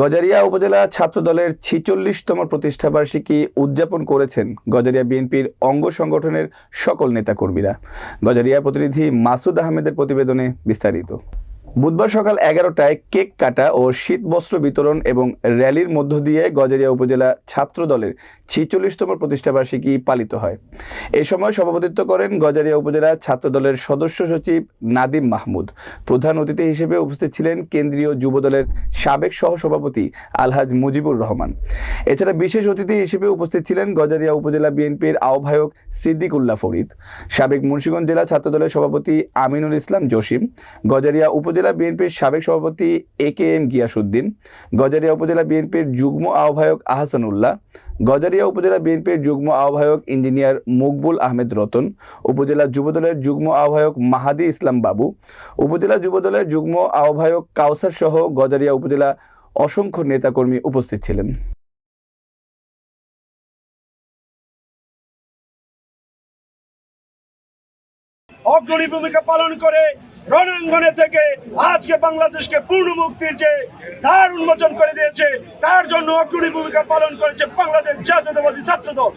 গজারিয়া উপজেলা ছাত্র দলের ছিচল্লিশতম প্রতিষ্ঠাবার্ষিকী উদযাপন করেছেন গজারিয়া বিএনপির অঙ্গ সংগঠনের সকল নেতাকর্মীরা। গজারিয়া প্রতিনিধি মাসুদ আহমেদের প্রতিবেদনে বিস্তারিত। বুধবার সকাল এগারোটায় কেক কাটা ও শীত বস্ত্র বিতরণ এবং র্যালির মধ্য দিয়ে গজারিয়া উপজেলা ছাত্র দলের ছিচল্লিশতম প্রতিষ্ঠাবার্ষিকী পালিত হয়। এ সময় সভাপতিত্ব করেন গজারিয়া উপজেলা ছাত্র দলের সদস্য সচিব নাদিম মাহমুদ। প্রধান অতিথি হিসেবে উপস্থিত ছিলেন কেন্দ্রীয় যুবদলের সাবেক সহসভাপতি আলহাজ মুজিবুর রহমান। এছাড়া বিশেষ অতিথি হিসেবে উপস্থিত ছিলেন গজারিয়া উপজেলা বিএনপির আহ্বায়ক সিদ্দিক উল্লাহ ফরিদ। সাবেক মুন্সিগঞ্জ জেলা ছাত্রদলের সভাপতি আমিনুল ইসলাম জসিম। গজারিয়া উপজেলা বিএনপির সাবেক সভাপতি A K M Giasuddin Gazaria উপজেলা বিএনপির যুগ্ম আহ্বায়ক আহসানুল্লাহ, গজারিয়া উপজেলা বিএনপির যুগ্ম আহ্বায়ক ইঞ্জিনিয়ার মকবুল আহমেদ রতন, উপজেলা যুবদলের যুগ্ম আহ্বায়ক মাহাদি ইসলাম বাবু, উপজেলা যুবদলের যুগ্ম আহ্বায়ক কাউসার সহ গজারিয়া উপজেলা অসংখ্য নেতাকর্মী উপস্থিত ছিলেন। অগ্রণী ভূমিকা পালন করে রণাঙ্গনে থেকে আজকে বাংলাদেশকে পূর্ণ মুক্তির যে তার উন্মোচন করে দিয়েছে, তার জন্য অগ্রণী ভূমিকা পালন করেছে বাংলাদেশ জাতীয়তাবাদী ছাত্র দল